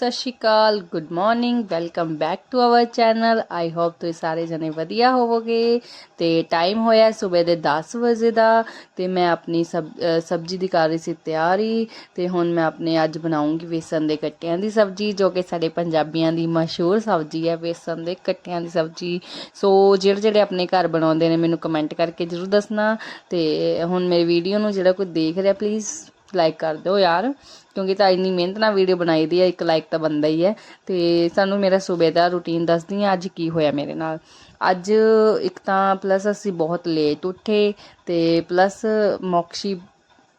ਸਤਿ ਸ਼੍ਰੀ ਅਕਾਲ good morning welcome back to our channel I hope ਤੁਸੀਂ ਸਾਰੇ ਜਣੇ ਵਧੀਆ ਹੋਵੋਗੇ। ਤੇ ਟਾਈਮ ਹੋਇਆ ਸਵੇਰ ਦੇ 10 ਵਜੇ ਦਾ, ਤੇ ਮੈਂ ਆਪਣੀ ਸਬ ਸਬਜ਼ੀ ਦੀ ਕਰ ਰਹੀ ਸੀ ਤਿਆਰੀ। ਤੇ ਹੁਣ ਮੈਂ ਆਪਣੇ ਅੱਜ ਬਣਾਉਂਗੀ ਵੇਸਣ ਦੇ ਕੱਟਿਆਂ ਦੀ ਸਬਜ਼ੀ, ਜੋ ਕਿ ਸਾਡੇ ਪੰਜਾਬੀਆਂ ਦੀ ਮਸ਼ਹੂਰ ਸਬਜ਼ੀ ਹੈ, ਵੇਸਣ ਦੇ ਕੱਟਿਆਂ ਦੀ ਸਬਜ਼ੀ। ਸੋ ਜਿਹੜੇ ਜਿਹੜੇ ਆਪਣੇ ਘਰ ਬਣਾਉਂਦੇ ਨੇ, ਮੈਨੂੰ ਕਮੈਂਟ ਕਰਕੇ ਜਰੂਰ ਦੱਸਣਾ। ਤੇ ਹੁਣ ਮੇਰੀ ਵੀਡੀਓ ਨੂੰ ਜਿਹੜਾ ਕੋਈ ਦੇਖ ਰਿਹਾ ਪਲੀਜ਼ ਲਾਈਕ ਕਰ ਦਿਓ ਯਾਰ, ਕਿਉਂਕਿ ਤਾਂ ਇੰਨੀ ਮਿਹਨਤ ਨਾਲ ਵੀਡੀਓ ਬਣਾਈ ਦੀ ਹੈ, ਇੱਕ ਲਾਈਕ ਤਾਂ ਬੰਦਾ ਹੀ ਹੈ। ਤੇ ਸਾਨੂੰ ਮੇਰਾ ਸੂਬੇ ਦਾ ਰੁਟੀਨ ਦੱਸਦੀ ਹਾਂ ਅੱਜ ਕੀ ਹੋਇਆ ਮੇਰੇ ਨਾਲ। ਅੱਜ ਇੱਕ ਤਾਂ ਪਲੱਸ ਅਸੀਂ ਬਹੁਤ ਲੇਟ ਉੱਠੇ ਤੇ ਪਲੱਸ ਮੋਕਸ਼ੀ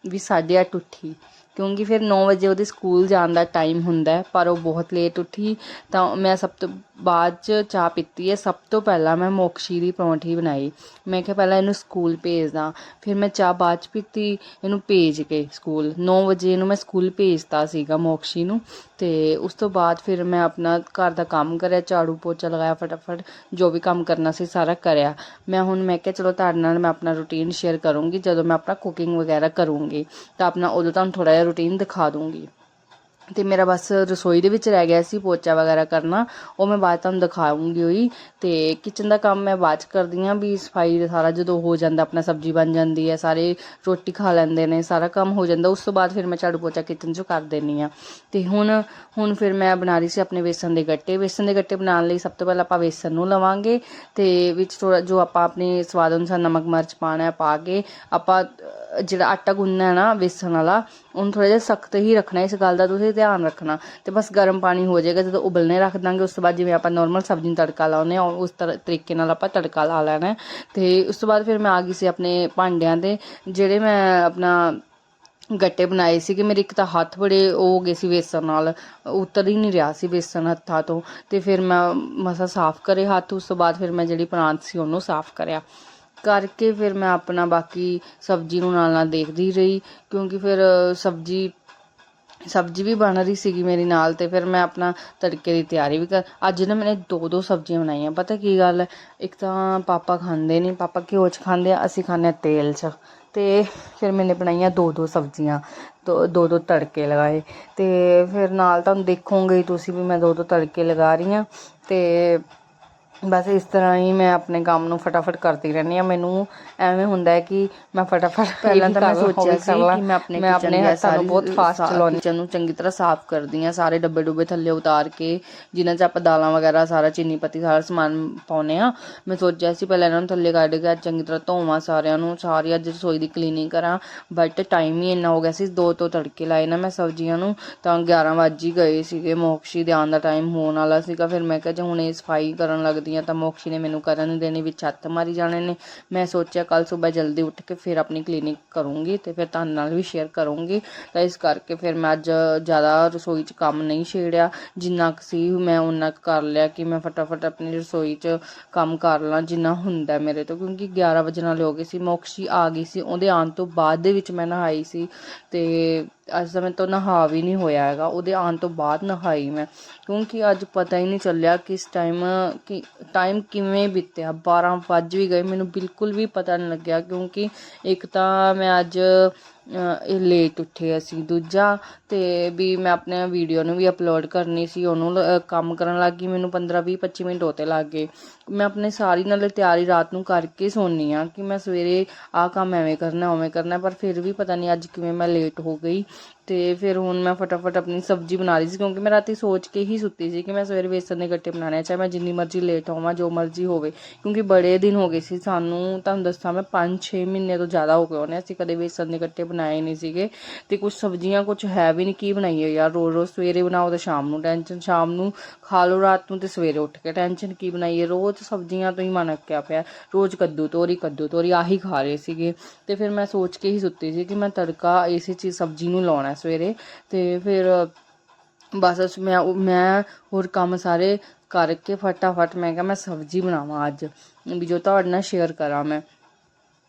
ਵੀ 8:30 ਉੱਠੀ। ਕਿਉਂਕਿ ਫਿਰ 9 ਵਜੇ ਉਹਦੇ ਸਕੂਲ ਜਾਣ ਦਾ ਟਾਈਮ ਹੁੰਦਾ ਪਰ ਉਹ ਬਹੁਤ ਲੇਟ ਉੱਠੀ। ਤਾਂ ਮੈਂ ਸਭ ਤੋਂ ਬਾਅਦ ਚ ਚਾਹ ਪੀਤੀ ਹੈ। ਸਭ ਤੋਂ ਪਹਿਲਾਂ ਮੈਂ ਮੋਕਸ਼ੀ ਦੀ ਪਰੌਂਠੀ ਬਣਾਈ। ਮੈਂ ਕਿਹਾ ਪਹਿਲਾਂ ਇਹਨੂੰ ਸਕੂਲ ਭੇਜਦਾ। ਫਿਰ ਮੈਂ ਚਾਹ ਬਾਅਦ ਚ ਪੀਤੀ, ਇਹਨੂੰ ਭੇਜ ਕੇ ਸਕੂਲ। 9 ਵਜੇ ਇਹਨੂੰ ਮੈਂ ਸਕੂਲ ਭੇਜਤਾ ਸੀਗਾ ਮੋਕਸ਼ੀ ਨੂੰ। ਤੇ ਉਸ ਤੋਂ ਬਾਅਦ ਫਿਰ ਮੈਂ ਆਪਣਾ ਘਰ ਦਾ ਕੰਮ ਕਰਿਆ, ਝਾੜੂ ਪੋਚਾ ਲਗਾਇਆ ਫਟਾਫਟ। ਜੋ ਵੀ ਕੰਮ ਕਰਨਾ ਸੀ ਸਾਰਾ ਕਰਿਆ। ਮੈਂ ਹੁਣ ਮੈਂ ਕਿਹਾ, ਚਲੋ ਤੁਹਾਡੇ ਨਾਲ ਮੈਂ ਆਪਣਾ ਰੁਟੀਨ ਸ਼ੇਅਰ ਕਰੂੰਗੀ। ਜਦੋਂ ਮੈਂ ਆਪਣਾ ਕੁਕਿੰਗ ਵਗੈਰਾ ਕਰੂੰਗੀ, ਤਾਂ ਆਪਣਾ ਉਦੋਂ ਤੁਹਾਨੂੰ ਥੋੜਾ ਜਿਹਾ ਰੁਟੀਨ ਦਿਖਾ ਦੂੰਗੀ। ਤੇ ਮੇਰਾ ਬਸ ਰਸੋਈ ਦੇ ਵਿੱਚ ਰਹਿ ਗਿਆ ਸੀ ਪੋਚਾ ਵਗੈਰਾ ਕਰਨਾ, ਉਹ ਮੈਂ ਬਾਅਦ ਤੁਹਾਨੂੰ ਦਿਖਾਉਂਗੀ ਹੋਈ ਤੇ ਕਿਚਨ ਦਾ ਕੰਮ ਮੈਂ ਬਾਅਦ ਚ ਕਰਦੀ ਹਾਂ ਵੀ ਸਫ਼ਾਈ ਦਾ ਸਾਰਾ ਜਦੋਂ ਹੋ ਜਾਂਦਾ, ਆਪਣਾ ਸਬਜ਼ੀ ਬਣ ਜਾਂਦੀ ਹੈ, ਸਾਰੇ ਰੋਟੀ ਖਾ ਲੈਂਦੇ ਨੇ, ਸਾਰਾ ਕੰਮ ਹੋ ਜਾਂਦਾ, ਉਸ ਤੋਂ ਬਾਅਦ ਫਿਰ ਮੈਂ ਝਾੜੂ ਪੋਚਾ ਕਿਚਨ ਚੋਂ ਕਰ ਦੇਣੀ ਆ ਤੇ ਹੁਣ ਹੁਣ ਫਿਰ ਮੈਂ ਬਣਾ ਰਹੀ ਸੀ ਆਪਣੇ ਵੇਸਣ ਦੇ ਗੱਟੇ। ਵੇਸਣ ਦੇ ਗੱਟੇ ਬਣਾਉਣ ਲਈ ਸਭ ਤੋਂ ਪਹਿਲਾਂ ਆਪਾਂ ਵੇਸਣ ਨੂੰ ਲਵਾਂਗੇ ਤੇ ਵਿੱਚ ਥੋੜਾ ਜੋ ਆਪਾਂ ਆਪਣੇ ਸਵਾਦ ਅਨੁਸਾਰ ਨਮਕ, ਮਿਰਚ ਪਾਣਾ ਹੈ, ਪਾ ਕੇ ਆਪਾਂ ਜਿਹੜਾ ਆਟਾ ਗੁੰਨਣਾ ਹੈ ਨਾ ਵੇਸਣ ਵਾਲਾ, ਉਹਨੂੰ ਥੋੜਾ ਜਿਹਾ ਸਖਤ ਹੀ ਰੱਖਣਾ ਇਸ ਗੱਲ ਦਾ। ਤੁਸੀਂ ਧਿਆਨ ਰੱਖਣਾ ਤੇ ਬਸ ਗਰਮ ਪਾਣੀ ਹੋ ਜਾਏਗਾ, ਜਦੋਂ ਉਬਲਣੇ ਰੱਖ ਦਾਂਗੇ, ਉਸ ਤੋਂ ਬਾਅਦ ਜਿਵੇਂ ਆਪਾਂ ਨਾਰਮਲ ਸਬਜ਼ੀ ਨੂੰ ਤੜਕਾ ਲਾਉਂਦੇ ਆ ਉਸ ਤਰ੍ਹਾਂ ਤਰੀਕੇ ਨਾਲ ਆਪਾਂ ਤੜਕਾ ਲਾ ਲੈਣਾ ਹੈ। ਤੇ ਉਸ ਤੋਂ ਬਾਅਦ ਫਿਰ ਮੈਂ ਆ ਗਈ ਸੀ ਆਪਣੇ ਭਾਂਡਿਆਂ ਦੇ, ਜਿਹੜੇ ਮੈਂ ਆਪਣਾ ਗੱਟੇ ਬਣਾਏ ਸੀਗੇ, ਮੇਰੇ ਇੱਕ ਤਾਂ ਹੱਥ ਬੜੇ ਉਹ ਹੋ ਗਏ ਸੀ ਵੇਸਣ ਨਾਲ, ਉਤਰ ਹੀ ਨਹੀਂ ਰਿਹਾ ਸੀ ਵੇਸਣ ਹੱਥਾਂ ਤੋਂ ਤੇ ਫਿਰ ਮੈਂ ਮਸਾ ਸਾਫ਼ ਕਰੇ ਹੱਥ, ਉਸ ਤੋਂ ਬਾਅਦ ਫਿਰ ਮੈਂ ਜਿਹੜੀ ਪ੍ਰਾਂਤ ਸੀ ਉਹਨੂੰ ਸਾਫ਼ ਕਰਿਆ ਕਰਕੇ ਫਿਰ ਮੈਂ ਆਪਣਾ ਬਾਕੀ ਸਬਜ਼ੀ ਨੂੰ ਨਾਲ ਨਾਲ ਦੇਖਦੀ ਰਹੀ, ਕਿਉਂਕਿ ਫਿਰ ਸਬਜ਼ੀ ਸਬਜ਼ੀ ਵੀ ਬਣ ਰਹੀ ਸੀਗੀ ਮੇਰੀ ਨਾਲ ਅਤੇ ਫਿਰ ਮੈਂ ਆਪਣਾ ਤੜਕੇ ਦੀ ਤਿਆਰੀ ਵੀ ਕਰ ਅੱਜ ਨਾ ਮੈਨੇ ਦੋ ਦੋ ਸਬਜ਼ੀਆਂ ਬਣਾਈਆਂ। ਪਤਾ ਕੀ ਗੱਲ ਹੈ? ਇੱਕ ਤਾਂ ਪਾਪਾ ਖਾਂਦੇ ਨਹੀਂ ਪਾਪਾ ਘਿਓ 'ਚ ਖਾਂਦੇ ਆ, ਅਸੀਂ ਖਾਂਦੇ ਆ ਤੇਲ 'ਚ। ਅਤੇ ਫਿਰ ਮੈਨੇ ਬਣਾਈਆਂ ਦੋ ਦੋ ਸਬਜ਼ੀਆਂ, ਦੋ ਦੋ ਦੋ ਤੜਕੇ ਲਗਾਏ। ਅਤੇ ਫਿਰ ਨਾਲ ਤੁਹਾਨੂੰ ਦੇਖੋਗੇ ਤੁਸੀਂ ਵੀ ਮੈਂ ਦੋ ਦੋ ਤੜਕੇ ਲਗਾ ਰਹੀ ਹਾਂ। ਅਤੇ ਬਸ ਇਸ ਤਰ੍ਹਾਂ ਹੀ ਮੈਂ ਆਪਣੇ ਕੰਮ ਨੂੰ ਫਟਾਫਟ ਕਰਦੀ ਰਹਿੰਦੀ ਆ ਮੈਨੂੰ ਐਵੇਂ ਹੁੰਦਾ ਹੈ ਕਿ ਮੈਂ ਫਟਾਫਟ ਪਹਿਲਾਂ ਤਾਂ ਮੈਂ ਸੋਚਿਆ ਸੀ ਕਿ ਮੈਂ ਆਪਣੇ ਮੈਂ ਆਪਣੇ ਹੱਥਾਂ ਨੂੰ ਬਹੁਤ ਫਾਸਟ ਚਲਾਉਣੀ ਕਿਚਨ ਨੂੰ ਚੰਗੀ ਤਰ੍ਹਾਂ ਸਾਫ਼ ਕਰਦੀ ਆ ਸਾਰੇ ਡੱਬੇ ਡੁੱਬੇ ਥੱਲੇ ਉਤਾਰ ਕੇ ਜਿਨ੍ਹਾਂ 'ਚ ਆਪਾਂ ਦਾਲਾਂ ਵਗੈਰਾ ਸਾਰਾ ਚੀਨੀ ਪੱਤੀ ਸਾਰਾ ਸਮਾਨ ਪਾਉਨੇ ਆ ਮੈਂ ਸੋਚਿਆ ਸੀ ਪਹਿਲਾਂ ਇਹਨਾਂ ਨੂੰ ਥੱਲੇ ਕੱਢ ਕੇ ਚੰਗੀ ਤਰ੍ਹਾਂ ਧੋਵਾਂ ਸਾਰਿਆਂ ਨੂੰ ਸਾਰੀ ਅੱਜ ਰਸੋਈ ਦੀ ਕਲੀਨਿੰਗ ਕਰਾਂ ਬਟ ਟਾਈਮ ਹੀ ਇੰਨਾ ਹੋ ਗਿਆ ਸੀ ਦੋ ਤੋਂ ਤੜਕੇ ਲਾਏ ਨਾ ਮੈਂ ਸਬਜ਼ੀਆਂ ਨੂੰ ਤਾਂ 11 ਵੱਜ ਹੀ ਗਏ ਸੀਗੇ। ਮੋਕਸ਼ੀ ਦੇ ਆਉਣ ਦਾ ਟਾਈਮ ਹੋਣ ਵਾਲਾ ਸੀਗਾ। ਫਿਰ ਮੈਂ ਕਿਹਾ ਜੇ ਹੁਣ ਇਹ ਸਫ਼ਾਈ ਕਰਨ ਲੱਗਦੀ ਆ ਤਾਂ ਮੋਕਸ਼ੀ ਨੇ ਮੈਨੂੰ ਕਰਨ ਦੇਣੀ ਵਿੱਚ ਹੱਥ ਮਾਰੀ ਜਾਣੇ ਨੇ। ਮੈਂ ਸੋਚਿਆ ਕੱਲ ਸਵੇਰ ਜਲਦੀ ਉੱਠ ਕੇ ਫਿਰ ਆਪਣੀ ਕਲੀਨਿਕ ਕਰੂੰਗੀ ਤੇ ਫਿਰ ਤੁਹਾਡੇ ਨਾਲ ਵੀ ਸ਼ੇਅਰ ਕਰੂੰਗੀ। ਤਾਂ ਇਸ ਕਰਕੇ ਫਿਰ ਮੈਂ ਅੱਜ ਜ਼ਿਆਦਾ ਰਸੋਈ 'ਚ ਕੰਮ ਨਹੀਂ ਛੇੜਿਆ। ਜਿੰਨਾ ਕੁ ਸੀ ਮੈਂ ਉਹਨਾਂ ਕੁ ਕਰ ਲਿਆ ਕਿ ਮੈਂ ਫਟਾਫਟ ਆਪਣੀ ਰਸੋਈ 'ਚ ਕੰਮ ਕਰ ਲਾਂ ਜਿੰਨਾ ਹੁੰਦਾ ਮੇਰੇ ਤੋਂ। ਕਿਉਂਕਿ 11 ਵਜੇ ਨਾਲ ਹੋ ਗਏ ਸੀ, ਮੋਕਸ਼ੀ ਆ ਗਈ ਸੀ। ਉਹਦੇ ਆਉਣ ਤੋਂ ਬਾਅਦ ਦੇ ਵਿੱਚ ਮੈਂ ਨਹਾਈ ਸੀ ਤੇ ਅੱਜ ਦਾ ਮੈਂ ਤੋਂ ਨਹਾ ਵੀ ਨਹੀਂ ਹੋਇਆ ਹੈਗਾ, ਉਹਦੇ ਆਉਣ ਤੋਂ ਬਾਅਦ ਨਹਾਈ ਮੈਂ। ਕਿਉਂਕਿ ਅੱਜ ਪਤਾ ਹੀ ਨਹੀਂ ਚੱਲਿਆ ਕਿਸ ਟਾਈਮ ਕਿ ਟਾਈਮ ਕਿਵੇਂ ਬੀਤਿਆ। 12 ਵੱਜ ਵੀ ਗਏ, ਮੈਨੂੰ ਬਿਲਕੁਲ ਵੀ ਪਤਾ ਨਹੀਂ ਲੱਗਿਆ, ਕਿਉਂਕਿ ਇੱਕ ਤਾਂ ਮੈਂ ਅੱਜ ਇਹ ਲੇਟ ਉੱਠੇ ਅਸੀਂ ਦੂਜਾ ਤੇ ਵੀ ਮੈਂ ਆਪਣੇ ਵੀਡੀਓ ਨੂੰ ਵੀ ਅਪਲੋਡ ਕਰਨੀ ਸੀ, ਉਹਨੂੰ ਕੰਮ ਕਰਨ ਲੱਗ ਗਈ ਮੈਨੂੰ 15 20 25 ਮਿੰਟ ਹੋਤੇ ਲੱਗ ਗਏ। ਮੈਂ ਆਪਣੇ ਸਾਰੀ ਨਾਲ ਤਿਆਰੀ ਰਾਤ ਨੂੰ ਕਰਕੇ ਸੌਂਦੀ ਆ ਕਿ ਮੈਂ ਸਵੇਰੇ ਆਹ ਕੰਮ ਐਵੇਂ ਕਰਨਾ, ਉਵੇਂ ਕਰਨਾ, ਪਰ ਫਿਰ ਵੀ ਪਤਾ ਨਹੀਂ ਅੱਜ ਕਿਵੇਂ ਮੈਂ ਲੇਟ ਹੋ ਗਈ। ਤੇ ਫਿਰ ਹੁਣ ਮੈਂ ਫਟਾਫਟ ਆਪਣੀ ਸਬਜ਼ੀ ਬਣਾ ਰਹੀ ਸੀ, ਕਿਉਂਕਿ ਮੈਂ ਰਾਤੀ ਸੋਚ ਕੇ ਹੀ ਸੁੱਤੀ ਸੀ ਕਿ ਮੈਂ ਸਵੇਰੇ ਵੇਸਣ ਦੇ ਗੱਟੇ ਬਣਾਉਣੇ ਆ, ਚਾਹੇ ਮੈਂ ਜਿੰਨੀ ਮਰਜ਼ੀ ਲੇਟ ਹੋਵਾਂ, ਜੋ ਮਰਜ਼ੀ ਹੋਵੇ। ਕਿਉਂਕਿ ਬੜੇ ਦਿਨ ਹੋ ਗਏ ਸੀ, ਸਾਨੂੰ ਤੁਹਾਨੂੰ ਦੱਸਾਂ ਮੈਂ 5-6 ਮਹੀਨੇ ਤੋਂ ਜ਼ਿਆਦਾ ਹੋ ਗਏ ਹੋਣੇ ਅਸੀਂ ਕਦੇ ਵੇਸਣ ਦੇ ਗੱਟੇ ਬਣਾਏ ਨਹੀਂ ਸੀਗੇ। ਤੇ ਕੁਝ ਸਬਜ਼ੀਆਂ ਕੁਝ ਹੈ ਵੀ ਨਹੀਂ, ਕੀ ਬਣਾਈਏ ਯਾਰ ਰੋਜ਼ ਰੋਜ਼ ਸਵੇਰੇ ਬਣਾਓ ਤੇ ਸ਼ਾਮ ਨੂੰ ਟੈਨਸ਼ਨ ਸ਼ਾਮ ਨੂੰ ਖਾ ਲਓ, ਰਾਤ ਨੂੰ ਤੇ ਸਵੇਰੇ ਉੱਠ ਕੇ ਟੈਨਸ਼ਨ ਕੀ ਬਣਾਈਏ? ਰੋਜ਼ ਸਬਜ਼ੀਆਂ ਤੋਂ ਹੀ ਮਨ ਅੱਕਿਆ ਪਿਆ, ਰੋਜ਼ ਕੱਦੂ ਤੋਰੀ ਕੱਦੂ ਤੋਰੀ, ਆਹੀ ਖਾ ਰਹੇ ਸੀਗੇ। ਤੇ ਫਿਰ ਮੈਂ ਸੋਚ ਕੇ ਹੀ ਸੁੱਤੀ ਸੀ ਕਿ ਮੈਂ ਤੜਕਾ ਇਸੇ ਚੀਜ਼, ਸਬਜ਼ੀ ਨੂੰ ਲਾਉਣਾ ਸਵੇਰੇ ਤੇ ਫਿਰ ਬਸ ਮੈਂ ਮੈਂ ਹੋਰ ਕੰਮ ਸਾਰੇ ਕਰਕੇ ਫਟਾਫਟ ਮੈਂ ਕਿਹਾ ਮੈਂ ਸਬਜ਼ੀ ਬਣਾਵਾਂ ਅੱਜ, ਵੀ ਜੋ ਤੁਹਾਡੇ ਨਾਲ ਸ਼ੇਅਰ ਕਰਾਂ ਮੈਂ।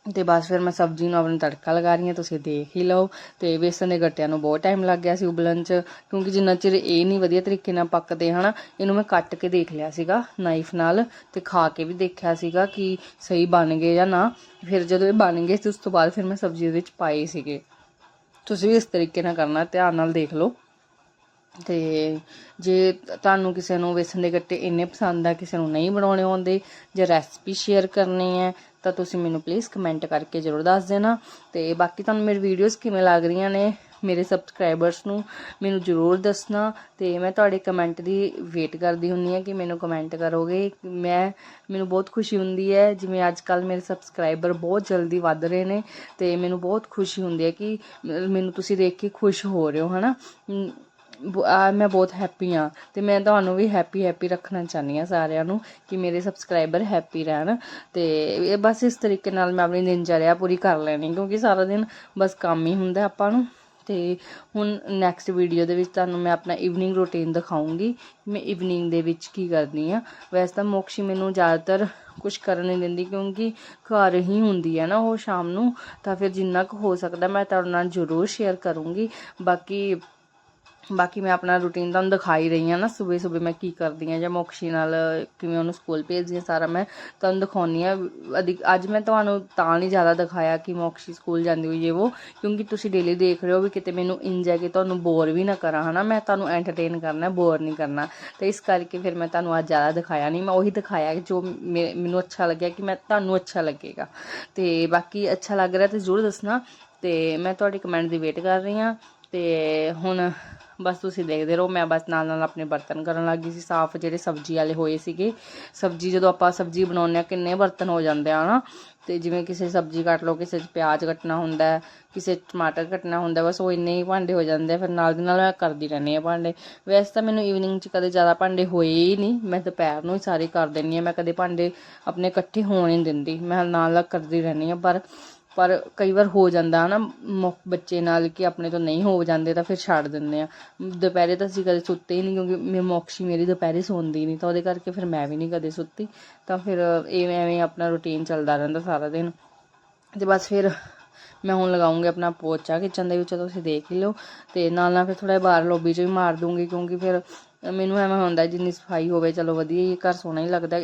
ਤੇ ਬਸ ਫਿਰ ਮੈਂ ਸਬਜ਼ੀ ਨੂੰ ਆਪਣਾ ਤੜਕਾ ਲਗਾ ਰਹੀ ਹਾਂ, ਤੁਸੀਂ ਦੇਖ ਹੀ ਲਓ। ਤੇ ਵੇਸਣ ਦੇ ਗੱਟਿਆਂ ਨੂੰ ਬਹੁਤ ਟਾਈਮ ਲੱਗ ਗਿਆ ਸੀ ਉਬਲਣ 'ਚ, ਕਿਉਂਕਿ ਜਿੰਨਾ ਚਿਰ ਇਹ ਨਹੀਂ ਵਧੀਆ ਤਰੀਕੇ ਨਾਲ ਪੱਕਦੇ, ਹਨਾ, ਇਹਨੂੰ ਮੈਂ ਕੱਟ ਕੇ ਦੇਖ ਲਿਆ ਸੀਗਾ ਨਾਈਫ ਨਾਲ ਤੇ ਖਾ ਕੇ ਵੀ ਦੇਖਿਆ ਸੀਗਾ ਕਿ ਸਹੀ ਬਣ ਗਏ ਜਾਂ ਨਾ। ਫਿਰ ਜਦੋਂ ਇਹ ਬਣ ਗਏ ਤੇ ਉਸ ਤੋਂ ਬਾਅਦ ਫਿਰ ਮੈਂ ਸਬਜ਼ੀ ਦੇ ਵਿੱਚ ਪਾਏ ਸੀਗੇ। ਤੁਸੀਂ ਵੀ ਇਸ ਤਰੀਕੇ ਨਾਲ ਕਰਨਾ, ਧਿਆਨ ਨਾਲ ਦੇਖ ਲਓ। ਤੇ ਜੇ ਤੁਹਾਨੂੰ ਕਿਸੇ ਨੂੰ ਵੇਸਣ ਦੇ ਗੱਟੇ ਇੰਨੇ ਪਸੰਦ ਆ, ਕਿਸੇ ਨੂੰ ਨਹੀਂ ਬਣਾਉਣੇ ਆਉਂਦੇ, ਜੇ ਰੈਸਪੀ ਸ਼ੇਅਰ ਕਰਨੀ ਹੈ ਤਾਂ ਤੁਸੀਂ ਮੈਨੂੰ ਪਲੀਜ਼ ਕਮੈਂਟ ਕਰਕੇ ਜ਼ਰੂਰ ਦੱਸ ਦੇਣਾ। ਤੇ ਬਾਕੀ ਤੁਹਾਨੂੰ ਮੇਰੀ ਵੀਡੀਓਜ਼ ਕਿਵੇਂ ਲੱਗ ਰਹੀਆਂ ਨੇ, ਮੇਰੇ ਸਬਸਕ੍ਰਾਈਬਰਸ ਨੂੰ ਮੈਨੂੰ ਜ਼ਰੂਰ ਦੱਸਣਾ। ਤੇ ਮੈਂ ਤੁਹਾਡੇ ਕਮੈਂਟ ਦੀ ਵੇਟ ਕਰਦੀ ਹੁੰਨੀ ਆ ਕਿ ਮੈਨੂੰ ਕਮੈਂਟ ਕਰੋਗੇ। ਮੈਂ, ਮੈਨੂੰ ਬਹੁਤ ਖੁਸ਼ੀ ਹੁੰਦੀ ਹੈ, ਜਿਵੇਂ ਅੱਜ ਕੱਲ ਮੇਰੇ ਸਬਸਕ੍ਰਾਈਬਰ ਬਹੁਤ ਜਲਦੀ ਵੱਧ ਰਹੇ ਨੇ। ਤੇ ਮੈਨੂੰ ਬਹੁਤ ਖੁਸ਼ੀ ਹੁੰਦੀ ਹੈ ਕਿ, ਮੈਨੂੰ ਤੁਸੀਂ ਦੇਖ ਕੇ ਖੁਸ਼ ਹੋ ਰਹੇ ਹੋ, ਹਨਾ? ਬ- ਆ ਮੈਂ ਬਹੁਤ ਹੈਪੀ ਹਾਂ ਅਤੇ ਮੈਂ ਤੁਹਾਨੂੰ ਵੀ ਹੈਪੀ ਹੈਪੀ ਰੱਖਣਾ ਚਾਹੁੰਦੀ ਹਾਂ ਸਾਰਿਆਂ ਨੂੰ ਕਿ ਮੇਰੇ ਸਬਸਕ੍ਰਾਈਬਰ ਹੈਪੀ ਰਹਿਣ ਅਤੇ ਬਸ ਇਸ ਤਰੀਕੇ ਨਾਲ ਮੈਂ ਆਪਣੀ ਦਿਨਚਰਿਆ ਪੂਰੀ ਕਰ ਲੈਣੀ ਕਿਉਂਕਿ ਸਾਰਾ ਦਿਨ ਬਸ ਕੰਮ ਹੀ ਹੁੰਦਾ ਆਪਾਂ ਨੂੰ ਤੇ ਹੁਣ ਨੈਕਸਟ ਵੀਡੀਓ ਦੇ ਵਿੱਚ ਤੁਹਾਨੂੰ ਮੈਂ ਆਪਣਾ ਈਵਨਿੰਗ ਰੂਟੀਨ ਦਿਖਾਉਂਗੀ ਮੈਂ ਈਵਨਿੰਗ ਦੇ ਵਿੱਚ ਕੀ ਕਰਦੀ ਆ ਵੈਸੇ ਤਾਂ ਮੋਕਸ਼ੀ ਮੈਨੂੰ ਜ਼ਿਆਦਾਤਰ ਕੁਝ ਕਰਨ ਨਹੀਂ ਦਿੰਦੀ ਕਿਉਂਕਿ ਘਰ ਹੀ ਹੁੰਦੀ ਹੈ ਨਾ ਉਹ ਸ਼ਾਮ ਨੂੰ ਤਾਂ ਫਿਰ ਜਿੰਨਾ ਕੁ ਹੋ ਸਕਦਾ ਮੈਂ ਤੁਹਾਡੇ ਨਾਲ ਜ਼ਰੂਰ ਸ਼ੇਅਰ ਕਰੂੰਗੀ। ਬਾਕੀ ਬਾਕੀ ਮੈਂ ਆਪਣਾ ਰੂਟੀਨ ਤੁਹਾਨੂੰ ਦਿਖਾ ਹੀ ਰਹੀ ਹਾਂ ਨਾ, ਸਵੇਰ ਸਵੇਰ ਮੈਂ ਕੀ ਕਰਦੀ ਹਾਂ ਜਾਂ ਮੋਕਸ਼ੀ ਨਾਲ ਕਿਵੇਂ ਉਹਨੂੰ ਸਕੂਲ ਭੇਜਦੀ ਹਾਂ ਸਾਰਾ ਮੈਂ ਤੁਹਾਨੂੰ ਦਿਖਾਉਣੀ ਆ ਅੱਜ ਮੈਂ ਤੁਹਾਨੂੰ ਤਾਂ ਨਹੀਂ ਜ਼ਿਆਦਾ ਦਿਖਾਇਆ ਕਿ ਮੋਕਸ਼ੀ ਸਕੂਲ ਜਾਂਦੀ ਹੋਈ ਇਹ ਉਹ, ਕਿਉਂਕਿ ਤੁਸੀਂ ਡੇਲੀ ਦੇਖ ਰਹੇ ਹੋ ਵੀ ਕਿਤੇ ਮੈਨੂੰ ਇੰਜ ਹੈ ਕਿ ਤੁਹਾਨੂੰ ਬੋਰ ਵੀ ਨਾ ਕਰਾਂ, ਹਨਾ? ਮੈਂ ਤੁਹਾਨੂੰ ਐਂਟਰਟੇਨ ਕਰਨਾ ਬੋਰ ਨਹੀਂ ਕਰਨਾ। ਤੇ ਇਸ ਕਰਕੇ ਫਿਰ ਮੈਂ ਤੁਹਾਨੂੰ ਅੱਜ ਜ਼ਿਆਦਾ ਦਿਖਾਇਆ ਨਹੀਂ, ਮੈਂ ਉਹੀ ਦਿਖਾਇਆ ਜੋ ਮੇ- ਮੈਨੂੰ ਅੱਛਾ ਲੱਗਿਆ ਕਿ ਮੈਂ ਤੁਹਾਨੂੰ ਅੱਛਾ ਲੱਗੇਗਾ। ਤੇ ਬਾਕੀ ਅੱਛਾ ਲੱਗ ਰਿਹਾ ਤੇ ਜ਼ਰੂਰ ਦੱਸਣਾ। ਤੇ ਮੈਂ ਤੁਹਾਡੇ ਕਮੈਂਟ ਦੀ ਵੇਟ ਕਰ ਰਹੀ ਹਾਂ। ਤੇ ਹੁਣ ਬਸ ਤੁਸੀਂ ਦੇਖਦੇ ਰਹੋ, ਮੈਂ ਬਸ ਨਾਲ ਨਾਲ ਆਪਣੇ ਬਰਤਨ ਕਰਨ ਲੱਗੀ ਸੀ। ਸਾਫ਼ ਜਿਹੜੇ ਸਬਜ਼ੀ ਵਾਲੇ ਹੋਏ ਸੀਗੇ, ਸਬਜ਼ੀ ਜਦੋਂ ਆਪਾਂ ਸਬਜ਼ੀ ਬਣਾਉਂਦੇ ਆ ਕਿੰਨੇ ਬਰਤਨ ਹੋ ਜਾਂਦੇ ਆ ਨਾ। ਤੇ ਜਿਵੇਂ ਕਿਸੇ ਸਬਜ਼ੀ ਕੱਟ ਲਓ, ਕਿਸੇ 'ਚ ਪਿਆਜ਼ ਕੱਟਣਾ ਹੁੰਦਾ ਕਿਸੇ 'ਚ ਟਮਾਟਰ ਕੱਟਣਾ ਹੁੰਦਾ ਬਸ ਉਹ ਇੰਨੇ ਹੀ ਭਾਂਡੇ ਹੋ ਜਾਂਦੇ ਫਿਰ ਨਾਲ ਦੀ ਨਾਲ ਮੈਂ ਕਰਦੀ ਰਹਿੰਦੀ ਆ ਭਾਂਡੇ। ਵੈਸੇ ਤਾਂ ਮੈਨੂੰ ਈਵਨਿੰਗ 'ਚ ਕਦੇ ਜ਼ਿਆਦਾ ਭਾਂਡੇ ਹੋਏ ਹੀ ਨਹੀਂ, ਮੈਂ ਦੁਪਹਿਰ ਨੂੰ ਹੀ ਸਾਰੇ ਕਰ ਦਿੰਦੀ ਆ ਮੈਂ ਕਦੇ ਭਾਂਡੇ ਆਪਣੇ ਇਕੱਠੇ ਹੋਣ ਨਹੀਂ ਦਿੰਦੀ, ਮੈਂ ਨਾਲ ਨਾਲ ਕਰਦੀ ਰਹਿੰਦੀ ਆ ਪਰ ਪਰ ਕਈ ਵਾਰ ਹੋ ਜਾਂਦਾ ਨਾ, ਮੁ- ਬੱਚੇ ਨਾਲ ਕਿ ਆਪਣੇ ਤੋਂ ਨਹੀਂ ਹੋ ਜਾਂਦੇ ਤਾਂ ਫਿਰ ਛੱਡ ਦਿੰਦੇ ਆ। ਦੁਪਹਿਰੇ ਤਾਂ ਅਸੀਂ ਕਦੇ ਸੁੱਤੇ ਹੀ ਨਹੀਂ ਕਿਉਂਕਿ ਮੇਰੀ ਮੋਕਸ਼ੀ ਮੇਰੀ ਦੁਪਹਿਰੇ ਸੌਂਦੀ ਨਹੀਂ ਤਾਂ ਉਹਦੇ ਕਰਕੇ ਫਿਰ ਮੈਂ ਵੀ ਨਹੀਂ ਕਦੇ ਸੁੱਤੀ। ਤਾਂ ਫਿਰ ਐਵੇਂ ਐਵੇਂ ਆਪਣਾ ਰੁਟੀਨ ਚੱਲਦਾ ਰਹਿੰਦਾ ਸਾਰਾ ਦਿਨ। ਤੇ ਬਸ ਫਿਰ ਮੈਂ ਹੁਣ ਲਗਾਉਂਗੀ ਆਪਣਾ ਪੋਚਾ ਕਿਚਨ ਦੇ ਵਿੱਚ, ਤੁਸੀਂ ਦੇਖ ਹੀ ਲਓ। ਤੇ ਨਾਲ ਨਾਲ ਫਿਰ ਥੋੜਾ ਬਾਹਰ ਲੋਬੀ 'ਚ ਵੀ ਮਾਰ ਦੂੰਗੀ, ਕਿਉਂਕਿ ਫਿਰ ਮੈਨੂੰ ਐਵੇਂ ਹੁੰਦਾ ਜਿੰਨੀ ਸਫ਼ਾਈ ਹੋਵੇ, ਚਲੋ ਵਧੀਆ ਹੀ ਘਰ ਸੋਹਣਾ ਹੀ ਲੱਗਦਾ।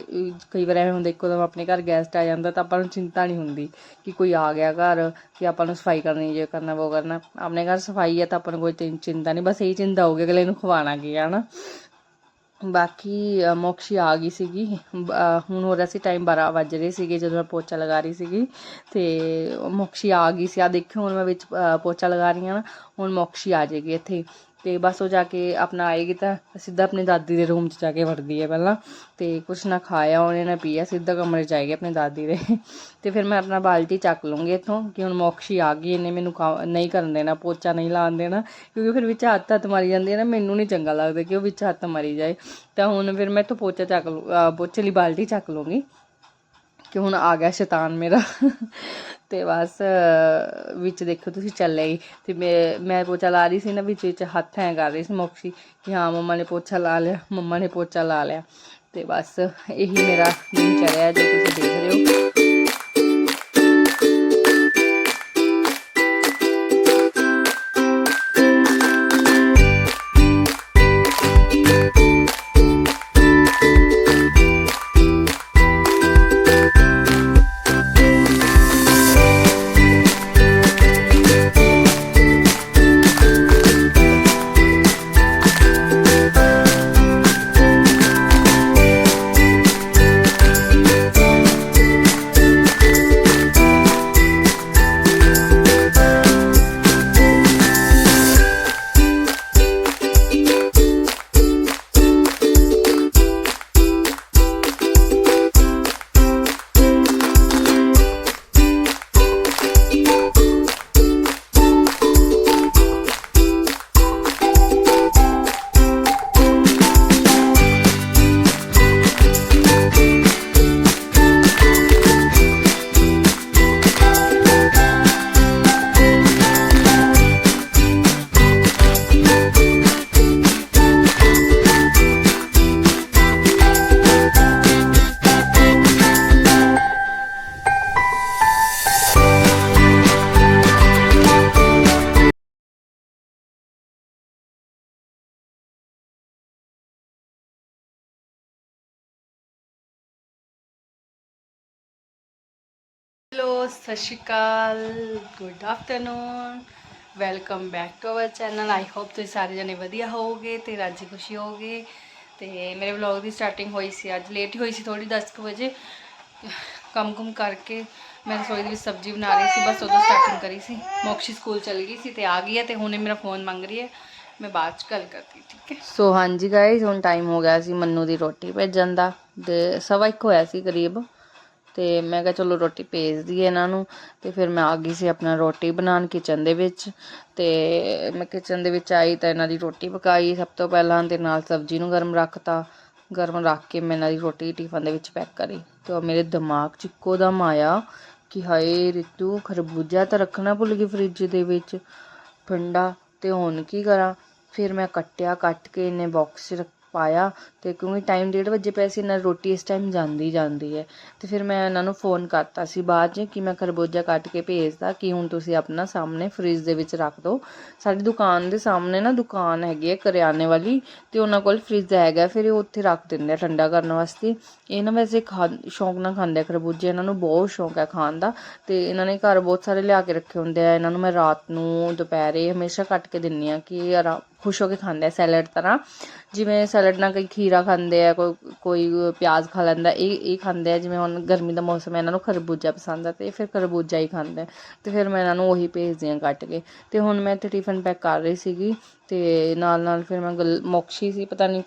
ਕਈ ਵਾਰ ਐਵੇਂ ਹੁੰਦਾ, ਇੱਕੋ ਦਮ ਆਪਣੇ ਘਰ ਗੈਸਟ ਆ ਜਾਂਦਾ ਤਾਂ ਆਪਾਂ ਨੂੰ ਚਿੰਤਾ ਨਹੀਂ ਹੁੰਦੀ ਕਿ ਕੋਈ ਆ ਗਿਆ ਘਰ, ਕਿ ਆਪਾਂ ਨੂੰ ਸਫ਼ਾਈ ਕਰਨੀ ਜੇ ਕਰਨਾ ਉਹ ਕਰਨਾ। ਆਪਣੇ ਘਰ ਸਫ਼ਾਈ ਹੈ ਤਾਂ ਆਪਾਂ ਨੂੰ ਕੋਈ ਚਿੰ- ਚਿੰਤਾ ਨਹੀਂ, ਬਸ ਇਹੀ ਚਿੰਤਾ ਹੋਊਗੀ, ਅਗਲੇ ਨੂੰ ਖਵਾਉਣਾ ਕੀ ਹੈ ਨਾ ਬਾਕੀ ਮੋਕਸ਼ੀ ਆ ਗਈ ਸੀਗੀ। ਹੁਣ ਹੋ ਰਿਹਾ ਸੀ ਟਾਈਮ 12 ਵੱਜ ਰਹੇ ਸੀਗੇ ਜਦੋਂ ਮੈਂ ਪੋਚਾ ਲਗਾ ਰਹੀ ਸੀਗੀ। ਤੇ ਮੋਕਸ਼ੀ ਆ ਗਈ ਸੀ। ਆ ਦੇਖਿਓ ਹੁਣ ਮੈਂ ਵਿੱਚ ਪੋਚਾ ਲਗਾ ਰਹੀ ਹਾਂ ਹੁਣ ਮੋਕਸ਼ੀ ਆ ਜਾਏਗੀ ਇੱਥੇ। ਤੇ ਬਸ ਉਹ ਜਾ ਕੇ ਆਪਣਾ ਆਏਗੀ ਤਾਂ ਸਿੱਧਾ ਆਪਣੀ ਦਾਦੀ ਦੇ ਰੂਮ 'ਚ ਜਾ ਕੇ ਵੜਦੀ ਹੈ ਪਹਿਲਾਂ। ਤੇ ਕੁਛ ਨਾ ਖਾਇਆ, ਉਹਨੇ ਨਾ ਪੀਆ, ਸਿੱਧਾ ਕਮਰੇ 'ਚ ਜਾਏਗੀ ਆਪਣੀ ਦਾਦੀ ਦੇ। ਤੇ ਫਿਰ ਮੈਂ ਆਪਣਾ ਬਾਲਟੀ ਚੱਕ ਲੂੰਗੀ ਇੱਥੋਂ, ਕਿ ਹੁਣ ਮੋਕਸ਼ੀ ਆ ਗਈ, ਇਹਨੇ ਮੈਨੂੰ ਕੰਮ ਨਹੀਂ ਕਰਨ ਦੇਣਾ, ਪੋਚਾ ਨਹੀਂ ਲਾਉਣ ਦੇਣਾ, ਕਿਉਂਕਿ ਫਿਰ ਵਿੱਚ ਹੱਥ ਹੱਥ ਮਾਰੀ ਜਾਂਦੀ ਹੈ ਨਾ, ਮੈਨੂੰ ਨਹੀਂ ਚੰਗਾ ਲੱਗਦਾ ਕਿ ਉਹ ਵਿੱਚ ਹੱਥ ਮਾਰੀ ਜਾਏ। ਤਾਂ ਹੁਣ ਫਿਰ ਮੈਂ ਇੱਥੋਂ ਪੋਚਾ ਚੱਕ ਲੂ ਪੋਚੇ ਲਈ ਬਾਲਟੀ ਚੱਕ ਲੂੰਗੀ, ਕਿ ਹੁਣ ਆ ਗਿਆ ਸ਼ੈਤਾਨ ਮੇਰਾ। ਤੇ ਬਸ ਵਿੱਚ ਦੇਖੋ ਤੁਸੀਂ ਚੱਲੇ ਹੀ। ਤੇ ਮੈਂ ਮੈਂ ਪੋਚਾ ਲਾ ਰਹੀ ਸੀ ਨਾ, ਵਿੱਚ ਵਿੱਚ ਹੱਥ ਐ ਕਰ ਰਹੀ ਸੀ ਮੋਕਸ਼ੀ ਕਿ ਹਾਂ, ਮੰਮਾ ਨੇ ਪੋਚਾ ਲਾ ਲਿਆ, ਮੰਮਾ ਨੇ ਪੋਚਾ ਲਾ ਲਿਆ। ਤੇ ਬਸ, ਇਹੀ ਮੇਰਾ ਦਿਨ ਚੜਿਆ ਜੋ ਤੁਸੀਂ ਦੇਖ ਰਹੇ ਹੋ। ਸਤਿ ਸ਼੍ਰੀ ਅਕਾਲ good afternoon welcome back to our channel I hope ਤੁਸੀਂ ਸਾਰੇ ਜਣੇ ਵਧੀਆ ਹੋਵੋਗੇ ਤੇ ਰਾਜੀ ਖੁਸ਼ੀ ਹੋਵੋਗੇ। ਤੇ ਮੇਰੇ ਵਲੌਗ ਦੀ ਸਟਾਰਟਿੰਗ ਹੋਈ ਸੀ, ਅੱਜ ਲੇਟ ਹੀ ਹੋਈ ਸੀ ਥੋੜੀ 10 ਵਜੇ। ਕੰਮ ਕੁਮ ਕਰਕੇ ਮੈਂ ਰਸੋਈ ਦੇ ਵਿੱਚ ਸਬਜ਼ੀ ਬਣਾ ਰਹੀ ਸੀ, ਬਸ ਉਦੋਂ ਸਟਾਰਟਿੰਗ ਕਰੀ ਸੀ। ਮੋਕਸ਼ੀ ਸਕੂਲ ਚਲ ਗਈ ਸੀ ਤੇ ਆ ਗਈ ਹੈ ਤੇ ਹੁਣੇ ਮੇਰਾ ਫੋਨ ਮੰਗ ਰਹੀ ਹੈ, ਮੈਂ ਬਾਅਦ ਚ ਗੱਲ ਕਰਦੀ, ਠੀਕ ਹੈ? ਸੋ ਹਾਂਜੀ ਗਾਇਜ਼ ਹੁਣ ਟਾਈਮ ਹੋ ਗਿਆ ਸੀ ਮੰਨੂ ਦੀ ਰੋਟੀ ਭੇਜਣ ਦਾ। ਤੇ ਸਵਾ ਇੱਕ ਹੋਇਆ ਸੀ ਕਰੀਬ। ਤੇ ਮੈਂ ਕਿਹਾ ਚਲੋ ਰੋਟੀ ਭੇਜ ਦਈਏ ਇਹਨਾਂ ਨੂੰ ਤੇ ਫਿਰ ਮੈਂ ਆ ਗਈ ਸੀ ਆਪਣਾ ਰੋਟੀ ਬਣਾਉਣ ਕਿਚਨ ਦੇ ਵਿੱਚ ਤੇ ਮੈਂ ਕਿਚਨ ਦੇ ਵਿੱਚ ਆਈ ਤਾਂ ਇਹਨਾਂ ਦੀ ਰੋਟੀ ਪਕਾਈ ਸਭ ਤੋਂ ਪਹਿਲਾਂ ਤੇ ਨਾਲ ਸਬਜ਼ੀ ਨੂੰ ਗਰਮ ਰੱਖਤਾ, ਗਰਮ ਰੱਖ ਕੇ ਮੈਂ ਇਹਨਾਂ ਦੀ ਰੋਟੀ ਟਿਫਨ ਦੇ ਵਿੱਚ ਪੈਕ ਕਰੀ ਤੇ ਉਹ ਮੇਰੇ ਦਿਮਾਗ 'ਚ ਇੱਕੋ ਦਮ ਆਇਆ ਕਿ ਹਾਏ ਰਿਤੂ ਖਰਬੂਜਾ ਤਾਂ ਰੱਖਣਾ ਭੁੱਲ ਗਈ ਫ੍ਰਿਜ ਦੇ ਵਿੱਚ ਠੰਡਾ ਤੇ ਹੁਣ ਕੀ ਕਰਾਂ? ਫਿਰ ਮੈਂ ਕੱਟਿਆ, ਕੱਟ ਕੇ ਇਹਨੇ ਬਾਕਸ 'ਚ ਰੱਖ ਪਾਇਆ ਤੇ ਕਿਉਂਕਿ ਟਾਈਮ 1:30 ਵਜੇ ਪਏ ਸੀ ਇਹਨਾਂ ਰੋਟੀ ਇਸ ਟਾਈਮ ਜਾਂਦੀ ਜਾਂਦੀ ਹੈ। ਤੇ ਫਿਰ ਮੈਂ ਇਹਨਾਂ ਨੂੰ ਫੋਨ ਕਰਤਾ ਸੀ ਬਾਅਦ 'ਚ ਕਿ ਮੈਂ ਖਰਬੂਜਾ ਕੱਟ ਕੇ ਭੇਜਦਾ ਕਿ ਹੁਣ ਤੁਸੀਂ ਆਪਣਾ ਸਾਹਮਣੇ ਫ੍ਰਿਜ ਦੇ ਵਿੱਚ ਰੱਖ ਦਿਓ। ਸਾਡੀ ਦੁਕਾਨ ਦੇ ਸਾਹਮਣੇ ਨਾ ਦੁਕਾਨ ਹੈਗੀ ਹੈ ਕਰਿਆਨੇ ਵਾਲੀ ਤੇ ਉਹਨਾਂ ਕੋਲ ਫ੍ਰਿਜ ਹੈਗਾ, ਫਿਰ ਇਹ ਉੱਥੇ ਰੱਖ ਦਿੰਦੇ ਆ ਠੰਡਾ ਕਰਨ ਵਾਸਤੇ। ਇਹ ਨਾ ਵੈਸੇ ਖਾ, ਸ਼ੌਂਕ ਨਾਲ ਖਾਂਦੇ ਆ ਖਰਬੂਜੇ, ਇਹਨਾਂ ਨੂੰ ਬਹੁਤ ਸ਼ੌਂਕ ਹੈ ਖਾਣ ਦਾ। ਤੇ ਇਹਨਾਂ ਨੇ ਘਰ ਬਹੁਤ ਸਾਰੇ ਲਿਆ ਕੇ ਰੱਖੇ ਹੁੰਦੇ ਆ। ਇਹਨਾਂ ਨੂੰ ਮੈਂ ਰਾਤ ਨੂੰ, ਦੁਪਹਿਰੇ ਹਮੇਸ਼ਾ ਕੱਟ ਕੇ ਦਿੰਨੀ ਆ ਕਿ ਆਰਾਮ ਖੁਸ਼ ਹੋ ਕੇ ਖਾਂਦੇ ਆ ਸੈਲਡ ਤਰ੍ਹਾਂ। ਜਿਵੇਂ ਸੈਲਡ ਨਾਲ ਕਈ ਖੀਰਾ ਖਾਂਦੇ ਆ, ਕੋਈ ਕੋਈ ਪਿਆਜ਼ ਖਾ ਲੈਂਦਾ, ਇਹ ਇਹ ਖਾਂਦੇ ਆ। ਜਿਵੇਂ ਹੁਣ ਗਰਮੀ ਦਾ ਮੌਸਮ ਹੈ, ਇਹਨਾਂ ਨੂੰ ਖਰਬੂਜਾ ਪਸੰਦ ਆ, ਤੇ ਫਿਰ ਖਰਬੂਜਾ ਹੀ ਖਾਂਦੇ ਆ। ਤੇ ਫਿਰ ਮੈਂ ਇਹਨਾਂ ਨੂੰ ਉਹੀ ਭੇਜਦੀ ਆ ਕੱਟ ਕੇ। ਤੇ ਹੁਣ ਮੈਂ ਇੱਥੇ ਟਿਫਨ ਪੈਕ ਕਰ ਰਹੀ ਸੀਗੀ, ਤੇ ਨਾਲ ਨਾਲ ਫਿਰ ਮੈਂ ਗੱਲ ਮੋਕਸ਼ੀ ਸੀ, ਪਤਾ ਨਹੀਂ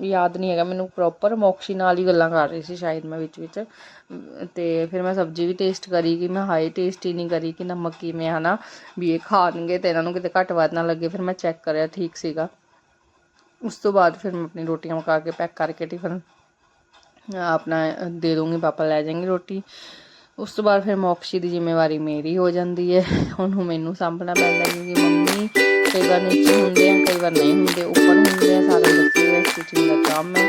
ਯਾਦ ਨਹੀਂ ਹੈਗਾ ਮੈਨੂੰ ਪ੍ਰੋਪਰ ਮੋਕਸ਼ੀ ਨਾਲ ਹੀ ਗੱਲਾਂ ਕਰ ਰਹੀ ਸੀ ਸ਼ਾਇਦ ਮੈਂ ਵਿੱਚ ਵਿੱਚ। ਤੇ ਫਿਰ ਮੈਂ ਸਬਜ਼ੀ ਵੀ ਟੇਸਟ ਕਰੀ ਕਿ ਮੈਂ ਹਾਈ ਹੀ ਨਹੀਂ ਕਰੀ ਕਿ ਨਮਕ ਕਿਵੇਂ ਹਨਾ ਵੀ ਇਹ ਖਾਣਗੇ ਤੇ ਇਹਨਾਂ ਨੂੰ ਕਿਤੇ ਘੱਟ ਵੱਧ ਨਾ ਲੱਗੇ, ਫਿਰ ਮੈਂ ਚੈੱਕ ਕਰਿਆ ਠੀਕ ਸੀਗਾ। ਉਸ ਤੋਂ ਬਾਅਦ ਫਿਰ ਮੈਂ ਆਪਣੀ ਰੋਟੀਆਂ ਪਕਾ ਕੇ ਪੈਕ ਕਰਕੇ ਟਿਫਨ ਆਪਣਾ ਦੇ ਦੂੰਗੀ ਪਾਪਾ ਲੈ ਜਾਣਗੇ ਰੋਟੀ। ਉਸ ਤੋਂ ਬਾਅਦ ਫਿਰ ਮੋਕਸ਼ੀ ਦੀ ਜ਼ਿੰਮੇਵਾਰੀ ਮੇਰੀ ਹੋ ਜਾਂਦੀ ਹੈ। ਉਹਨੂੰ ਮੈਨੂੰ ਸਾਂਭਣਾ ਪੈਂਦਾ ਕਿਉਂਕਿ ਮੰਮੀ ਕਈ ਵਾਰ ਨੀਚੇ ਹੁੰਦੇ ਆ, ਕਈ ਵਾਰ ਨਹੀਂ ਹੁੰਦੇ, ਉੱਪਰ ਹੁੰਦੇ ਆ ਸਾਰੇ। ਬੱਚੇ ਦਾ ਸਟਿਚਿੰਗ ਦਾ ਕੰਮ ਹੈ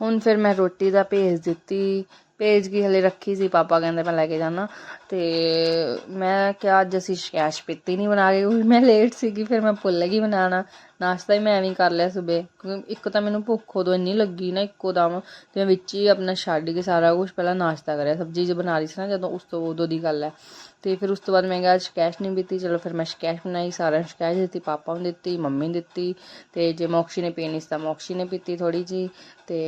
ਹੁਣ ਫਿਰ ਮੈਂ ਰੋਟੀ ਦਾ ਭੇਜ ਦਿੱਤੀ, ਭੇਜ ਕੇ ਹਲੇ ਰੱਖੀ ਸੀ, ਪਾਪਾ ਕਹਿੰਦੇ ਮੈਂ ਲੈ ਕੇ ਜਾਣਾ ਤੇ ਮੈਂ ਕਿਹਾ ਅੱਜ ਅਸੀਂ ਸ਼ਕੈਸ਼ ਪੀਤੀ ਨਹੀਂ ਬਣਾ ਕੇ, ਕਿਉਂਕਿ ਮੈਂ ਲੇਟ ਸੀਗੀ, ਫਿਰ ਮੈਂ ਭੁੱਲ ਗਈ ਬਣਾਉਣਾ। ਨਾਸ਼ਤਾ ਹੀ ਮੈਂ ਐਵੇਂ ਕਰ ਲਿਆ ਸਵੇਰੇ। ਕਿਉਂਕਿ ਇੱਕ ਤਾਂ ਮੈਨੂੰ ਭੁੱਖ ਉਦੋਂ ਇੰਨੀ ਲੱਗੀ ਨਾ ਇੱਕੋ ਦਮ ਤੇ ਮੈਂ ਵਿੱਚ ਹੀ ਆਪਣਾ ਛੱਡ ਕੇ ਸਾਰਾ ਕੁਝ ਪਹਿਲਾਂ ਨਾਸ਼ਤਾ ਕਰਿਆ। ਸਬਜ਼ੀ ਜ ਬਣਾ ਰਹੀ ਸੀ ਨਾ ਜਦੋਂ, ਉਸ ਤੋਂ ਉਦੋਂ ਦੀ ਗੱਲ ਹੈ। ਤੇ ਫਿਰ ਉਸ ਤੋਂ ਬਾਅਦ ਮੈਂ ਕਿਹਾ ਅੱਜ ਨਹੀਂ ਪੀਤੀ ਚਲੋ ਫਿਰ ਮੈਂ ਸ਼ਕੈਸ਼ ਬਣਾਈ, ਸਾਰਿਆਂ ਨੂੰ ਸ਼ਕੈਸ਼ ਦਿੱਤੀ, ਪਾਪਾ ਨੂੰ ਦਿੱਤੀ, ਮੰਮੀ ਨੂੰ ਦਿੱਤੀ ਤੇ ਜੇ ਮੋਕਸ਼ੀ ਨੇ ਪੀਣੀ ਸੀ ਤਾਂ ਮੋਕਸ਼ੀ ਨੇ ਪੀਤੀ ਥੋੜੀ ਜੀ ਤੇ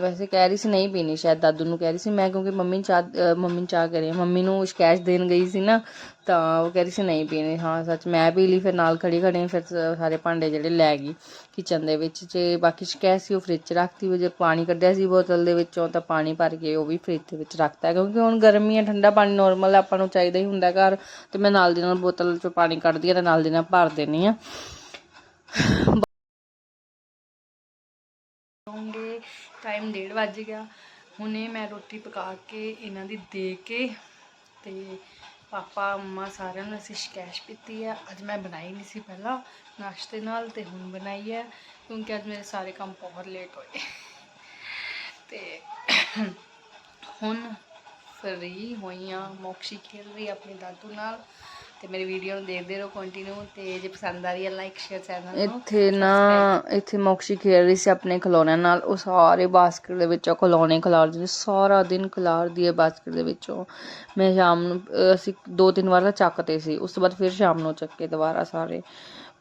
ਵੈਸੇ ਕਹਿ ਰਹੀ ਸੀ ਨਹੀਂ ਪੀਣੀ, ਸ਼ਾਇਦ ਦਾਦੂ ਨੂੰ ਕਹਿ ਰਹੀ ਸੀ ਮੈਂ ਕਿਉਂਕਿ ਮੰਮੀ ਨੂੰ ਚਾਹ ਮੰਮੀ ਨੂੰ ਚਾਹ ਕਰੀ ਮੰਮੀ ਨੂੰ ਸ਼ਕੈਸ਼ ਦੇਣ ਗਈ ਸੀ ਨਾ ਤਾਂ ਉਹ ਕਹਿ ਰਹੀ ਸੀ, ਨਹੀਂ ਪੀਣੀ। ਹਾਂ, ਸੱਚ, ਮੈਂ ਪੀ ਲਈ, ਫਿਰ ਨਾਲ ਖੜੀ ਖੜੀ ਫਿਰ ਸਾਰੇ ਭਾਂਡੇ ਜਿਹੜੇ ਲੈ ਗਈ ਕਿਚਨ ਦੇ ਵਿੱਚ। ਜੇ ਬਾਕੀ ਸ਼ਕੈਸ਼ ਸੀ, ਉਹ ਫ੍ਰਿਜ 'ਚ ਰੱਖਤੀ, ਵੀ ਜੇ ਪਾਣੀ ਕੱਢਿਆ ਸੀ ਬੋਤਲ ਦੇ ਵਿੱਚੋਂ, ਤਾਂ ਪਾਣੀ ਭਰ ਕੇ ਉਹ ਵੀ ਫ੍ਰਿਜ ਦੇ ਵਿੱਚ ਰੱਖਤਾ ਕਿਉਂਕਿ ਹੁਣ ਗਰਮੀ ਹੈ, ਠੰਡਾ ਪਾਣੀ ਨਾਰਮਲ ਆਪਾਂ ਨੂੰ ਚਾਹੀਦਾ ਹੀ ਹੁੰਦਾ ਘਰ। ਤੇ ਮੈਂ ਨਾਲ ਦੀ ਨਾਲ ਬੋਤਲ 'ਚੋਂ ਪਾਣੀ ਕੱਢਦੀ ਆ ਤੇ ਨਾਲ ਦੀ ਨਾਲ ਭਰ ਦੇਣੀ ਆ ਹੋਣਗੇ ਟਾਈਮ 1:30 ਵੱਜ ਗਿਆ। ਹੁਣੇ ਮੈਂ ਰੋਟੀ ਪਕਾ ਕੇ ਇਹਨਾਂ ਦੀ ਦੇ ਕੇ ਤੇ ਪਾਪਾ ਮੰਮਾ ਸਾਰਿਆਂ ਨੂੰ ਅਸੀਂ ਸ਼ਕੈਸ਼ ਪੀਤੀ ਹੈ ਅੱਜ ਮੈਂ ਬਣਾਈ ਨਹੀਂ ਸੀ ਪਹਿਲਾਂ। ਨਾਸ਼ਤੇ ਨਾਲ ਤੇ ਹੁਣ ਬਣਾਈ ਹੈ ਕਿਉਂਕਿ ਅੱਜ ਮੇਰੇ ਸਾਰੇ ਕੰਮ ਬਹੁਤ ਲੇਟ ਹੋਏ। ਤੇ ਹੁਣ ਫਰੀ ਹੋਈਆਂ ਮੋਕਸ਼ੀ ਖੇਲ ਰਹੀ ਹੈ ਆਪਣੇ ਦਾਦੂ ਨਾਲ। ਤੇ ਮੇਰੀ ਵੀਡੀਓ ਨੂੰ ਦੇਖਦੇ ਰਹੋ ਕੰਟੀਨਿਊ ਤੇ ਜੇ ਪਸੰਦ ਆ ਰਹੀ ਹੈ ਲਾਈਕ ਸ਼ੇਅਰ ਚੈਨਲ ਨੂੰ ਇੱਥੇ ਨਾ ਇੱਥੇ ਮੋਕਸ਼ੀ ਖੇਡ ਰਹੀ ਸੀ ਆਪਣੇ ਖਿਡੌਣਿਆਂ ਨਾਲ। ਉਹ ਸਾਰੇ ਬਾਸਕਟ ਦੇ ਵਿੱਚੋਂ ਖਿਡੌਣੇ ਖਿਲਾਰਦੀ ਸੀ ਸਾਰਾ ਦਿਨ ਖਿਲਾਰਦੀ ਹੈ ਬਾਸਕਟ ਦੇ ਵਿੱਚੋਂ। ਮੈਂ ਸ਼ਾਮ ਨੂੰ ਅਸੀਂ ਦੋ ਤਿੰਨ ਵਾਰ ਤਾਂ ਚੱਕਤੇ ਸੀ। ਉਸ ਤੋਂ ਬਾਅਦ ਫਿਰ ਸ਼ਾਮ ਨੂੰ ਚੱਕੇ ਦੁਬਾਰਾ ਸਾਰੇ।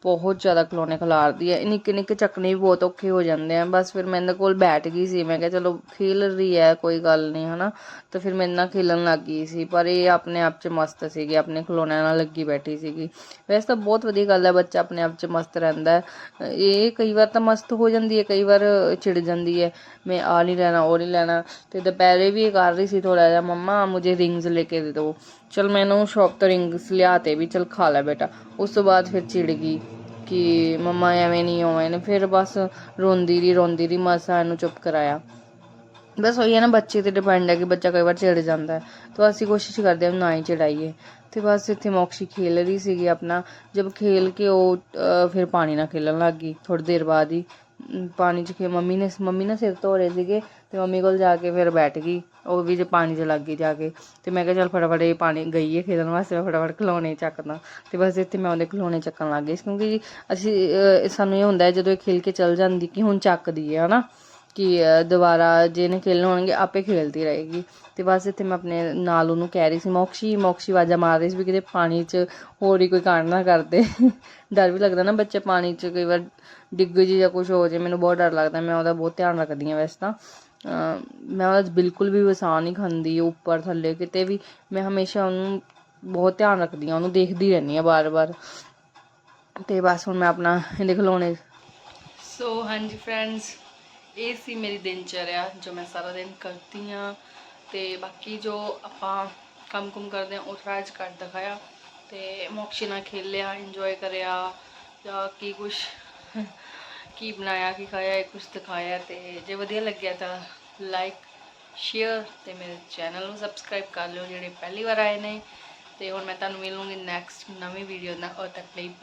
ਬਹੁਤ ਜ਼ਿਆਦਾ ਖਲੋਣੇ ਖਿਲਾਰਦੀ ਹੈ ਨਿੱਕੇ ਨਿੱਕੇ ਚੱਕਣੇ ਵੀ ਬਹੁਤ ਔਖੇ ਹੋ ਜਾਂਦੇ ਆ। ਬਸ ਫਿਰ ਮੈਂ ਇਹਦੇ ਕੋਲ ਬੈਠ ਗਈ ਸੀ। ਮੈਂ ਕਿਹਾ ਚਲੋ ਖੇਲ ਰਹੀ ਹੈ ਕੋਈ ਗੱਲ ਨਹੀਂ, ਹਨਾ। ਤਾਂ ਫਿਰ ਮੇਰੇ ਨਾਲ ਖੇਲਣ ਲੱਗ ਗਈ ਸੀ। ਪਰ ਇਹ ਆਪਣੇ ਆਪ 'ਚ ਮਸਤ ਸੀਗੀ, ਆਪਣੇ ਖਲੋਣਿਆਂ ਨਾਲ ਲੱਗੀ ਬੈਠੀ ਸੀਗੀ। ਵੈਸੇ ਤਾਂ ਬਹੁਤ ਵਧੀਆ ਗੱਲ ਹੈ ਬੱਚਾ ਆਪਣੇ ਆਪ 'ਚ ਮਸਤ ਰਹਿੰਦਾ ਇਹ ਕਈ ਵਾਰ ਤਾਂ ਮਸਤ ਹੋ ਜਾਂਦੀ ਹੈ ਕਈ ਵਾਰ ਚਿੜ ਜਾਂਦੀ ਹੈ ਮੈਂ ਆ ਨਹੀਂ ਲੈਣਾ, ਉਹ ਨਹੀਂ ਲੈਣਾ। ਤੇ ਦੁਪਹਿਰੇ ਵੀ ਇਹ ਕਰ ਰਹੀ ਸੀ ਥੋੜਾ ਜਿਹਾ, ਮੰਮਾ, ਮੁਝੇ ਰਿੰਗਸ ਲੈ ਕੇ ਦੇ ਦਿਓ ਚਲ ਮੈਨੂੰ ਸ਼ੌਪ ਤੋਂ ਰਿੰਗਸ ਲਿਆਤੇ ਵੀ ਚਲ ਖਾ ਲੈ ਬੇਟਾ। ਉਸ ਤੋਂ ਬਾਅਦ ਫਿਰ ਚਿੜ ਗਈ ਕਿ ਮੰਮਾ, ਐਵੇਂ ਨਹੀਂ ਹੋਵੇਂ ਨੇ। ਫਿਰ ਬਸ ਰੋਂਦੀ ਰਹੀ ਰੋਂਦੀ ਰਹੀ, ਮਸਾ ਇਹਨੂੰ ਚੁੱਪ ਕਰਾਇਆ। ਬਸ ਉਹੀ ਹੈ ਨਾ, ਬੱਚੇ ਤੇ ਡਿਪੈਂਡ ਹੈ ਕਿ ਬੱਚਾ ਕਈ ਵਾਰ ਚਿੜ ਜਾਂਦਾ ਹੈ। ਤਾਂ ਅਸੀਂ ਕੋਸ਼ਿਸ਼ ਕਰਦੇ ਹਾਂ ਨਾ ਹੀ ਚੜਾਈਏ। ਤੇ ਬਸ ਇੱਥੇ ਮੋਕਸ਼ੀ ਖੇਲ ਰਹੀ ਸੀਗੀ ਆਪਣਾ। ਜਦ ਖੇਲ ਕੇ ਉਹ ਫਿਰ ਪਾਣੀ ਨਾਲ ਖੇਲਣ ਲੱਗ ਗਈ ਥੋੜੀ ਦੇਰ ਬਾਅਦ ਹੀ। ਪਾਣੀ 'ਚ ਖੇ ਮੰਮੀ ਨੇ ਮੰਮੀ ਨਾ ਸਿਰ ਧੋ ਰਹੇ ਸੀਗੇ ਤੇ ਮੰਮੀ ਕੋਲ ਜਾ ਕੇ ਫਿਰ ਬੈਠ ਗਈ। ਉਹ ਵੀ ਜੇ ਪਾਣੀ 'ਚ ਲੱਗ ਗਈ ਜਾ ਕੇ। ਤੇ ਮੈਂ ਕਿਹਾ ਚੱਲ ਫਟਾਫਟ ਇਹ ਪਾਣੀ ਗਈ ਹੈ ਖੇਡਣ ਵਾਸਤੇ ਮੈਂ ਫਟਾਫਟ ਖਿਲੌਣੇ ਚੱਕਦਾ। ਤੇ ਬਸ ਇੱਥੇ ਮੈਂ ਉਹਦੇ ਖਿਲੌਣੇ ਚੱਕਣ ਲੱਗ ਗਈ ਸੀ। ਕਿਉਂਕਿ ਅਸੀਂ ਅਹ, ਸਾਨੂੰ ਇਹ ਹੁੰਦਾ ਜਦੋਂ ਇਹ ਖੇਲ ਕੇ ਚੱਲ ਜਾਂਦੀ ਕਿ ਹੁਣ ਚੱਕਦੀ ਹੈ ਹਨਾ? ਕਿ ਦੁਬਾਰਾ ਜਿਹਨੇ ਇਹਨੇ ਖੇਲਣ ਹੋਣਗੇ, ਆਪੇ ਖੇਲਦੀ ਰਹੇਗੀ। ਤੇ ਬਸ ਇੱਥੇ ਮੈਂ ਆਪਣੇ ਨਾਲ ਉਹਨੂੰ ਕਹਿ ਰਹੀ ਸੀ, ਮੋਕਸ਼ੀ ਮੋਕਸ਼ੀ ਆਵਾਜ਼ਾਂ ਮਾਰ ਰਹੀ ਸੀ ਵੀ ਕਿਤੇ ਪਾਣੀ 'ਚ ਹੋਰ ਹੀ ਕੋਈ ਕਾਂਡ ਨਾ ਕਰਦੇ ਡਰ ਵੀ ਲੱਗਦਾ ਨਾ ਬੱਚੇ ਪਾਣੀ 'ਚ ਕਈ ਵਾਰ ਡਿੱਗ ਜੀ ਜਾਂ ਕੁਝ ਹੋ ਜੇ, ਮੈਨੂੰ ਬਹੁਤ ਡਰ ਲੱਗਦਾ, ਮੈਂ ਉਹਦਾ ਬਹੁਤ ਧਿਆਨ ਰੱਖਦੀ ਹਾਂ ਵੈਸੇ ਤਾਂ। ਮੈਂ ਉਹਦਾ ਬਿਲਕੁਲ ਵੀ ਵਸਾ ਨਹੀਂ ਖਾਂਦੀ, ਉੱਪਰ, ਥੱਲੇ ਕਿਤੇ ਵੀ, ਮੈਂ ਹਮੇਸ਼ਾ ਉਹਨੂੰ ਬਹੁਤ ਧਿਆਨ ਰੱਖਦੀ ਹਾਂ, ਉਹਨੂੰ ਦੇਖਦੀ ਰਹਿੰਦੀ ਹਾਂ ਬਾਰ-ਬਾਰ ਤੇ ਬਸ ਹੁਣ ਮੈਂ ਆਪਣਾ ਇਹਦੇ ਖਲੋਣੇ ਸੋ ਹਾਂਜੀ ਫਰੈਂਡਸ ਇਹ ਸੀ ਮੇਰੀ ਦਿਨਚਰਿਆ ਜੋ ਮੈਂ ਸਾਰਾ ਦਿਨ ਕਰਦੀ ਹਾਂ ਤੇ ਬਾਕੀ ਜੋ ਆਪਾਂ ਕੰਮ ਕੁਮ ਕਰਦੇ ਹਾਂ, ਉਹ ਥੋੜ੍ਹਾ ਅੱਜ ਕਰ ਦਿਖਾਇਆ। ਤੇ ਮੋਕਸ਼ੀ ਨਾਲ ਖੇਲਿਆ ਇੰਜੋਏ ਕਰਿਆ, ਜਾਂ ਕੀ ਕੁਛ, ਕੀ ਬਣਾਇਆ, ਕੀ ਖਾਇਆ, ਇਹ ਕੁਛ ਦਿਖਾਇਆ। ਤੇ ਜੇ ਵਧੀਆ ਲੱਗਿਆ ਤਾਂ ਲਾਈਕ ਸ਼ੇਅਰ ਤੇ ਮੇਰੇ ਚੈਨਲ ਨੂੰ ਸਬਸਕ੍ਰਾਈਬ ਕਰ ਲਿਓ, ਜਿਹੜੇ ਪਹਿਲੀ ਵਾਰ ਆਏ ਨੇ। ਤੇ ਹੁਣ ਮੈਂ ਤੁਹਾਨੂੰ ਮਿਲੂੰਗੀ ਨੈਕਸਟ ਨਵੀਂ ਵੀਡੀਓ ਨਾਲ, ਉਦੋਂ ਤੱਕ ਲਈ ਬਾਏ